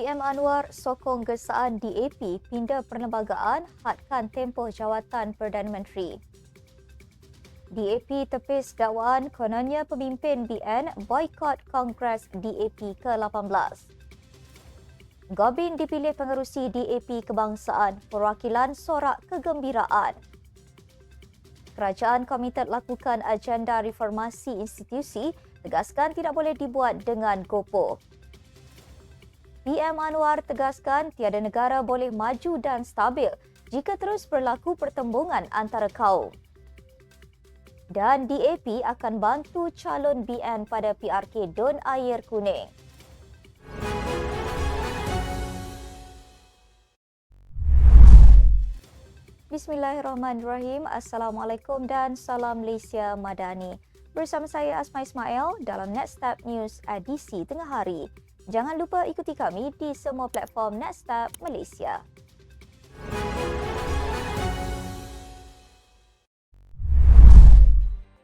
PM Anwar sokong gesaan DAP pindah perlembagaan hadkan tempoh jawatan Perdana Menteri. DAP tepis dakwaan kononnya pemimpin BN boykot Kongres DAP ke-18. Gobin dipilih pengerusi DAP kebangsaan, perwakilan sorak kegembiraan. Kerajaan komited lakukan agenda reformasi institusi, tegaskan tidak boleh dibuat dengan gopoh. PM Anwar tegaskan tiada negara boleh maju dan stabil jika terus berlaku pertembungan antara kaum. Dan DAP akan bantu calon BN pada PRK Don Air Kuning. Bismillahirrahmanirrahim. Assalamualaikum dan salam Malaysia Madani. Bersama saya Asma Ismail dalam Next Step News edisi tengah hari. Jangan lupa ikuti kami di semua platform Nextstep Malaysia.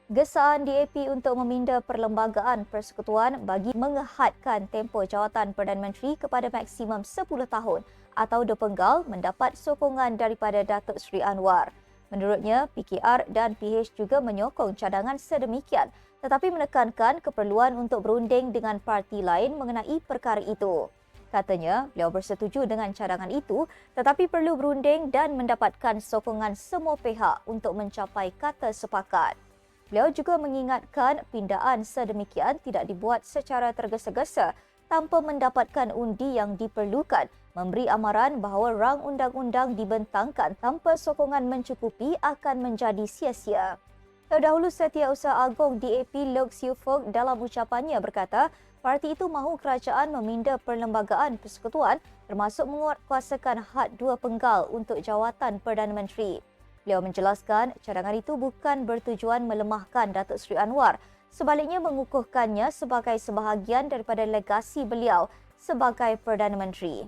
Gesaan DAP untuk meminda perlembagaan persekutuan bagi mengehadkan tempoh jawatan Perdana Menteri kepada maksimum 10 tahun atau depenggal mendapat sokongan daripada Datuk Seri Anwar. Menurutnya, PKR dan PH juga menyokong cadangan sedemikian tetapi menekankan keperluan untuk berunding dengan parti lain mengenai perkara itu. Katanya, beliau bersetuju dengan cadangan itu tetapi perlu berunding dan mendapatkan sokongan semua pihak untuk mencapai kata sepakat. Beliau juga mengingatkan pindaan sedemikian tidak dibuat secara tergesa-gesa tanpa mendapatkan undi yang diperlukan memberi amaran bahawa rang undang-undang dibentangkan tanpa sokongan mencukupi akan menjadi sia-sia. Terdahulu Setiausaha Agong DAP Lok Siu Fok dalam ucapannya berkata, parti itu mahu kerajaan meminda perlembagaan persekutuan termasuk menguatkuasakan had dua penggal untuk jawatan Perdana Menteri. Beliau menjelaskan cadangan itu bukan bertujuan melemahkan Datuk Seri Anwar, sebaliknya mengukuhkannya sebagai sebahagian daripada legasi beliau sebagai Perdana Menteri.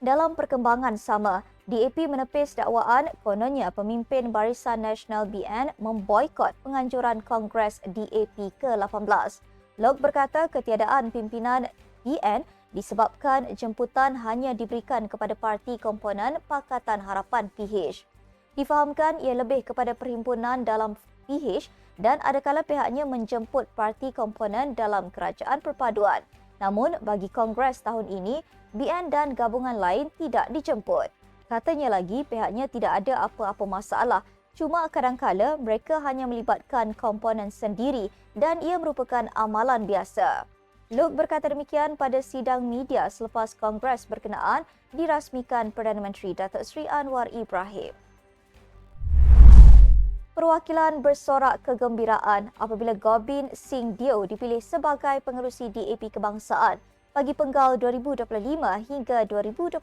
Dalam perkembangan sama, DAP menepis dakwaan kononnya pemimpin Barisan Nasional BN memboikot penganjuran Kongres DAP ke-18. Lok berkata ketiadaan pimpinan BN disebabkan jemputan hanya diberikan kepada parti komponen Pakatan Harapan PH. Difahamkan ia lebih kepada perhimpunan dalam PH dan adakala pihaknya menjemput parti komponen dalam kerajaan perpaduan. Namun bagi Kongres tahun ini, BN dan gabungan lain tidak dijemput. Katanya lagi pihaknya tidak ada apa-apa masalah. Cuma kadangkala mereka hanya melibatkan komponen sendiri dan ia merupakan amalan biasa. Luke berkata demikian pada sidang media selepas Kongres berkenaan dirasmikan Perdana Menteri Datuk Seri Anwar Ibrahim. Perwakilan bersorak kegembiraan apabila Gobin Singh Dio dipilih sebagai pengerusi DAP Kebangsaan bagi penggal 2025 hingga 2028.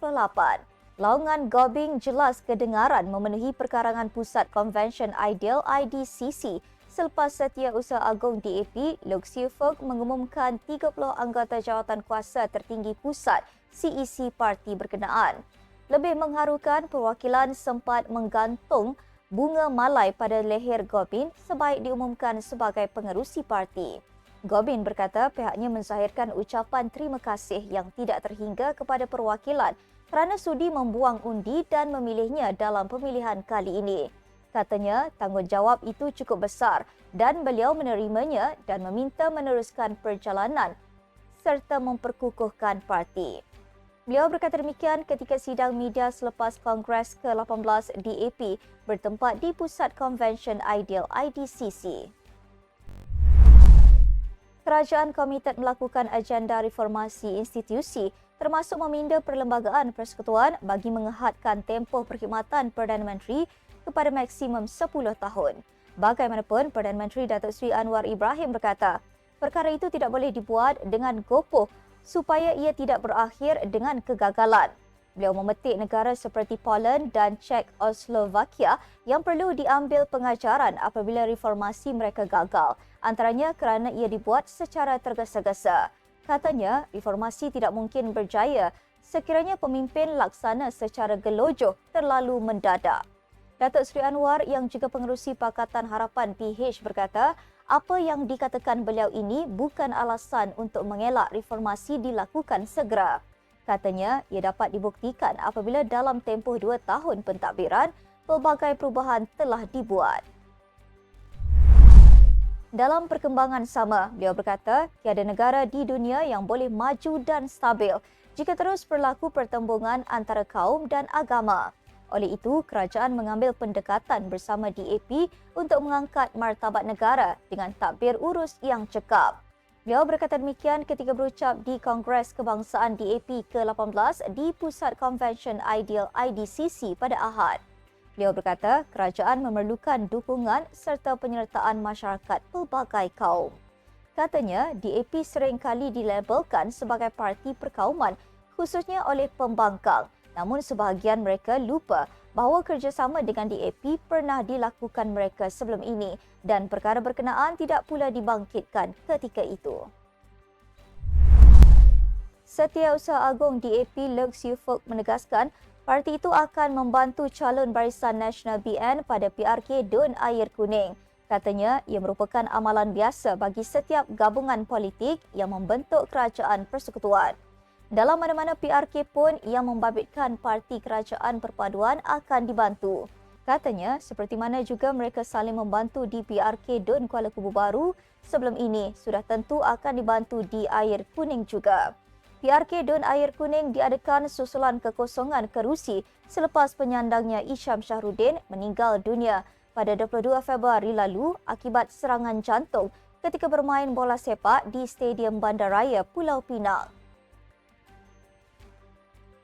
Laungan Gobing jelas kedengaran memenuhi perkarangan Pusat Convention Ideal IDCC selepas Setiausaha Agong DAP, Lok Siu Fok mengumumkan 30 anggota jawatan kuasa tertinggi pusat CEC parti berkenaan. Lebih mengharukan, perwakilan sempat menggantung bunga malai pada leher Gobin sebaik diumumkan sebagai pengerusi parti. Gobin berkata pihaknya menzahirkan ucapan terima kasih yang tidak terhingga kepada perwakilan kerana sudi membuang undi dan memilihnya dalam pemilihan kali ini. Katanya tanggungjawab itu cukup besar dan beliau menerimanya dan meminta meneruskan perjalanan serta memperkukuhkan parti. Beliau berkata demikian ketika sidang media selepas Kongres ke-18 DAP bertempat di Pusat Convention Ideal IDCC. Kerajaan komited melakukan agenda reformasi institusi termasuk meminda perlembagaan persekutuan bagi mengehadkan tempoh perkhidmatan Perdana Menteri kepada maksimum 10 tahun. Bagaimanapun, Perdana Menteri Datuk Seri Anwar Ibrahim berkata, perkara itu tidak boleh dibuat dengan gopoh supaya ia tidak berakhir dengan kegagalan. Beliau memetik negara seperti Poland dan Czechoslovakia yang perlu diambil pengajaran apabila reformasi mereka gagal, antaranya kerana ia dibuat secara tergesa-gesa. Katanya, reformasi tidak mungkin berjaya sekiranya pemimpin laksana secara gelojoh terlalu mendadak. Datuk Seri Anwar yang juga pengerusi Pakatan Harapan PH berkata, apa yang dikatakan beliau ini bukan alasan untuk mengelak reformasi dilakukan segera. Katanya, ia dapat dibuktikan apabila dalam tempoh dua tahun pentadbiran, pelbagai perubahan telah dibuat. Dalam perkembangan sama, beliau berkata, tiada negara di dunia yang boleh maju dan stabil jika terus berlaku pertembungan antara kaum dan agama. Oleh itu, kerajaan mengambil pendekatan bersama DAP untuk mengangkat martabat negara dengan takbir urus yang cekap. Beliau berkata demikian ketika berucap di Kongres Kebangsaan DAP ke-18 di Pusat Convention Ideal IDCC pada Ahad. Beliau berkata kerajaan memerlukan dukungan serta penyertaan masyarakat pelbagai kaum. Katanya DAP seringkali dilabelkan sebagai parti perkauman khususnya oleh pembangkang namun sebahagian mereka lupa bahawa kerjasama dengan DAP pernah dilakukan mereka sebelum ini dan perkara berkenaan tidak pula dibangkitkan ketika itu. Setiausaha Agung DAP Lux Yufuk menegaskan parti itu akan membantu calon Barisan Nasional BN pada PRK Dun Air Kuning. Katanya ia merupakan amalan biasa bagi setiap gabungan politik yang membentuk kerajaan persekutuan. Dalam mana-mana PRK pun yang membabitkan parti kerajaan perpaduan akan dibantu. Katanya, seperti mana juga mereka saling membantu di PRK Dun Kuala Kubu Baru sebelum ini, sudah tentu akan dibantu di Air Kuning juga. PRK Dun Air Kuning diadakan susulan kekosongan kerusi selepas penyandangnya Isham Syahrudin meninggal dunia pada 22 Februari lalu akibat serangan jantung ketika bermain bola sepak di Stadium Bandaraya Pulau Pinang.